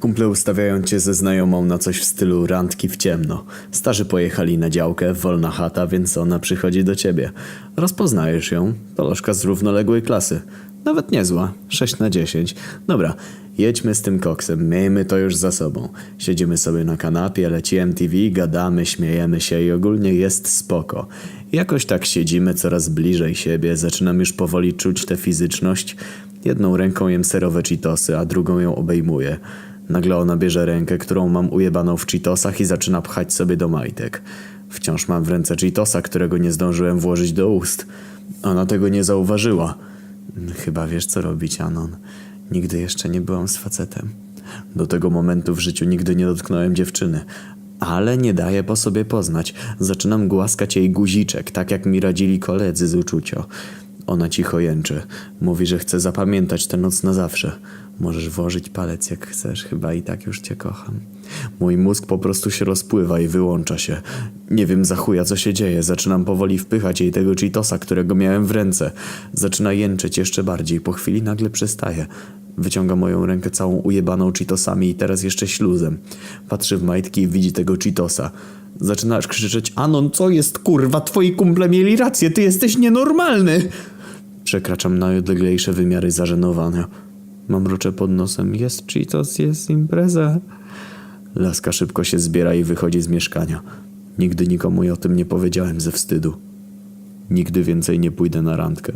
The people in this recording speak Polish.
Kumple ustawiają cię ze znajomą na coś w stylu randki w ciemno. Starzy pojechali na działkę, wolna chata, więc ona przychodzi do ciebie. Rozpoznajesz ją, to lożka z równoległej klasy. Nawet niezła, 6 na 10. Dobra, jedźmy z tym koksem, miejmy to już za sobą. Siedzimy sobie na kanapie, leci MTV, gadamy, śmiejemy się i ogólnie jest spoko. Jakoś tak siedzimy coraz bliżej siebie, zaczynam już powoli czuć tę fizyczność. Jedną ręką jem serowe Cheetosy, a drugą ją obejmuję. Nagle ona bierze rękę, którą mam ujebaną w Cheetosach i zaczyna pchać sobie do majtek. Wciąż mam w ręce Cheetosa, którego nie zdążyłem włożyć do ust. Ona tego nie zauważyła. Chyba wiesz, co robić, Anon. Nigdy jeszcze nie byłam z facetem. Do tego momentu w życiu nigdy nie dotknąłem dziewczyny. Ale nie daję po sobie poznać. Zaczynam głaskać jej guziczek, tak jak mi radzili koledzy z uczucio. Ona cicho jęczy. Mówi, że chce zapamiętać tę noc na zawsze. Możesz włożyć palec jak chcesz, chyba i tak już cię kocham. Mój mózg po prostu się rozpływa i wyłącza się. Nie wiem za chuja co się dzieje. Zaczynam powoli wpychać jej tego Cheetosa, którego miałem w ręce. Zaczyna jęczeć jeszcze bardziej. Po chwili nagle przestaje. Wyciąga moją rękę całą ujebaną Cheetosami i teraz jeszcze śluzem. Patrzy w majtki i widzi tego Cheetosa. Zaczynasz krzyczeć, Anon, co jest kurwa? Twoi kumple mieli rację, ty jesteś nienormalny! Przekraczam najodleglejsze wymiary zażenowania. Mam mruczę pod nosem. Jest Cheetos, jest impreza. Laska szybko się zbiera i wychodzi z mieszkania. Nigdy nikomu o tym nie powiedziałem ze wstydu. Nigdy więcej nie pójdę na randkę.